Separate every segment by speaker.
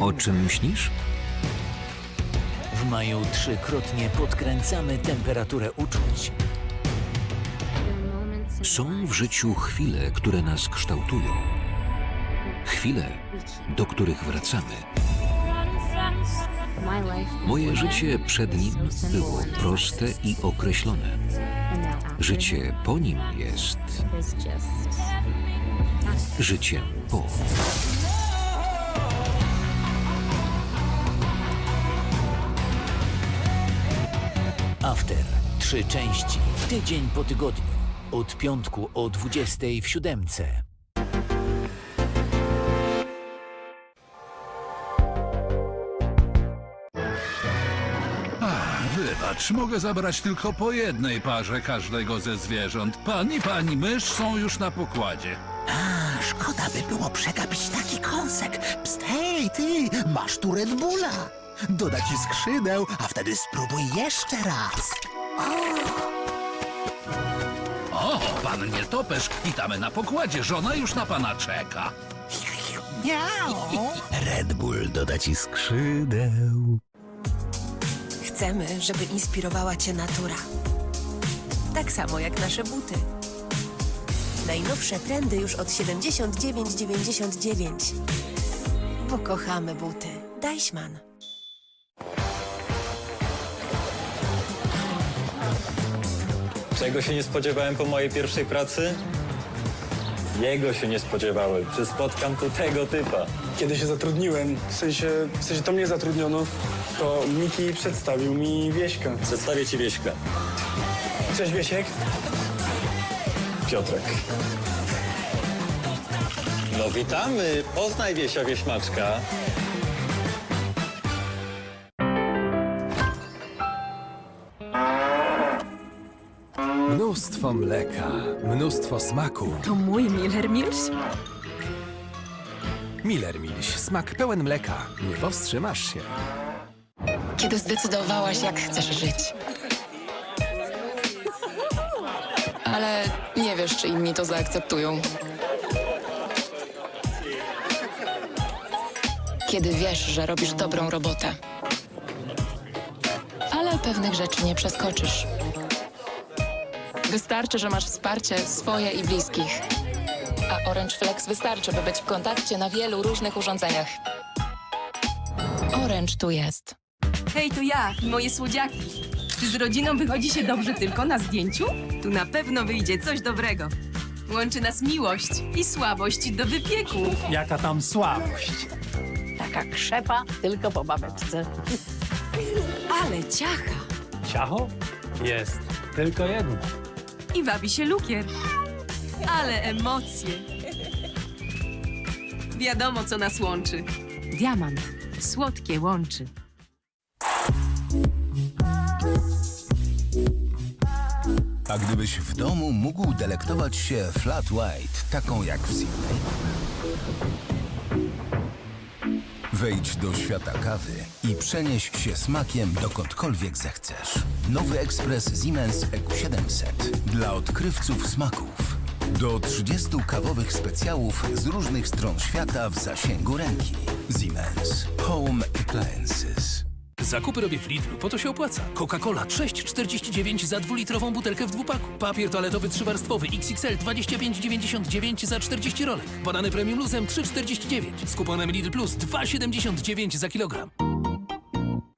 Speaker 1: O czym myślisz?
Speaker 2: W maju trzykrotnie podkręcamy temperaturę uczuć.
Speaker 1: Są w życiu chwile, które nas kształtują. Chwile, do których wracamy. Moje życie przed nim było proste i określone. Życie po nim jest życiem po.
Speaker 2: After. Trzy części. Tydzień po tygodniu. Od piątku o 20 w siódemce.
Speaker 3: Wybacz, mogę zabrać tylko po jednej parze każdego ze zwierząt. Pan i pani mysz są już na pokładzie.
Speaker 4: Szkoda by było przegapić taki kąsek. Pst, hej, ty, masz tu Red Bulla. Doda ci skrzydeł, a wtedy spróbuj jeszcze raz.
Speaker 3: O, pan nietoperz, witamy na pokładzie. Żona już na pana czeka.
Speaker 4: Miau. Red Bull doda ci skrzydeł.
Speaker 5: Chcemy, żeby inspirowała cię natura. Tak samo jak nasze buty. Najnowsze trendy już od 79,99. Bo kochamy buty. Deichmann.
Speaker 6: Czego się nie spodziewałem po mojej pierwszej pracy? Jego się nie spodziewałem, że spotkam tu tego typa.
Speaker 7: Kiedy się zatrudniłem, w sensie, w sensie to mnie zatrudniono, to Miki przedstawił mi Wieśka.
Speaker 6: Przedstawię ci Wieśka.
Speaker 7: Cześć Wiesiek.
Speaker 6: Piotrek. No witamy! Poznaj Wiesia Wieśmaczka.
Speaker 8: Mnóstwo mleka, mnóstwo smaku.
Speaker 9: To mój Miller Mills?
Speaker 8: Miller Milś, smak pełen mleka. Nie powstrzymasz się.
Speaker 9: Kiedy zdecydowałaś, jak chcesz żyć. Wiesz, czy inni to zaakceptują. Kiedy wiesz, że robisz dobrą robotę. Ale pewnych rzeczy nie przeskoczysz. Wystarczy, że masz wsparcie swoje i bliskich. A Orange Flex wystarczy, by być w kontakcie na wielu różnych urządzeniach. Orange tu jest.
Speaker 10: Hej, to ja i moje słodziaki. Czy z rodziną wychodzi się dobrze tylko na zdjęciu? Tu na pewno wyjdzie coś dobrego. Łączy nas miłość i słabość do wypieku.
Speaker 11: Jaka tam słabość.
Speaker 9: Taka krzepa, tylko po babeczce.
Speaker 10: Ale ciacha.
Speaker 11: Ciacho? Jest. Tylko jedno.
Speaker 10: I wabi się lukier. Ale emocje. Wiadomo, co nas łączy. Diamant. Słodkie łączy.
Speaker 4: A gdybyś w domu mógł delektować się flat white, taką jak w Sydney? Wejdź do świata kawy i przenieś się smakiem dokądkolwiek zechcesz. Nowy ekspres Siemens EQ700 dla odkrywców smaków. Do 30 kawowych specjałów z różnych stron świata w zasięgu ręki. Siemens. Home.
Speaker 8: Zakupy robię w Lidlu, po to się opłaca. Coca-Cola 6,49 za dwulitrową butelkę w dwupaku. Papier toaletowy trzywarstwowy XXL 25,99 za 40 rolek. Banany premium luzem 3,49. Z kuponem Lidl Plus 2,79 za kilogram.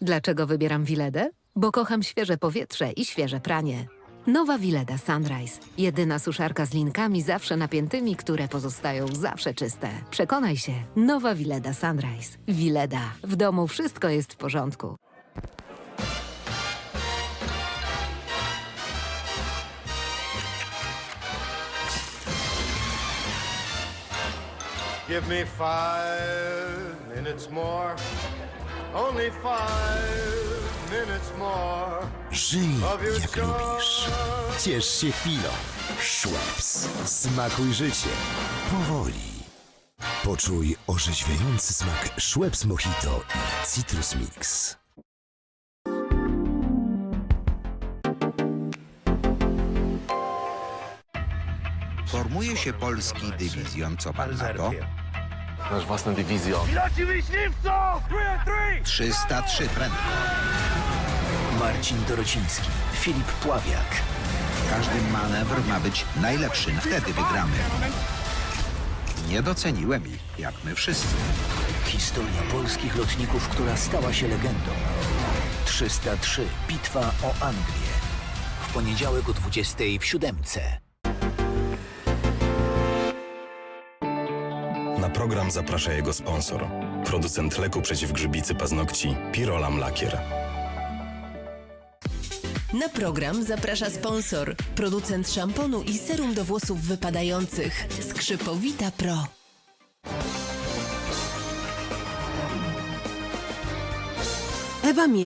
Speaker 5: Dlaczego wybieram Wiledę? Bo kocham świeże powietrze i świeże pranie. Nowa Wileda Sunrise. Jedyna suszarka z linkami zawsze napiętymi, które pozostają zawsze czyste. Przekonaj się. Nowa Wileda Sunrise. Wileda. W domu wszystko jest w porządku.
Speaker 12: Give me five minutes more. Only five minutes more.
Speaker 4: Żyj jak lubisz. Ciesz się chwilą. Schweppes. Smakuj życie. Powoli. Poczuj orzeźwiający smak Schweppes Mojito i Citrus Mix.
Speaker 13: Formuje się polski dywizjon, co pan na to?
Speaker 14: Nasz własny dywizjon.
Speaker 13: 303 prędko.
Speaker 2: Marcin Dorociński, Filip Pławiak.
Speaker 13: Każdy manewr ma być najlepszy. Wtedy wygramy. Nie doceniłem ich, jak my wszyscy.
Speaker 2: Historia polskich lotników, która stała się legendą. 303. Bitwa o Anglię. W poniedziałek o 20 w siódemce.
Speaker 15: Na program zaprasza jego sponsor. Producent leku przeciw grzybicy paznokci Pirolam Lakier.
Speaker 16: Na program zaprasza sponsor, producent szamponu i serum do włosów wypadających. Skrzypowita Pro.
Speaker 17: Ewa Mie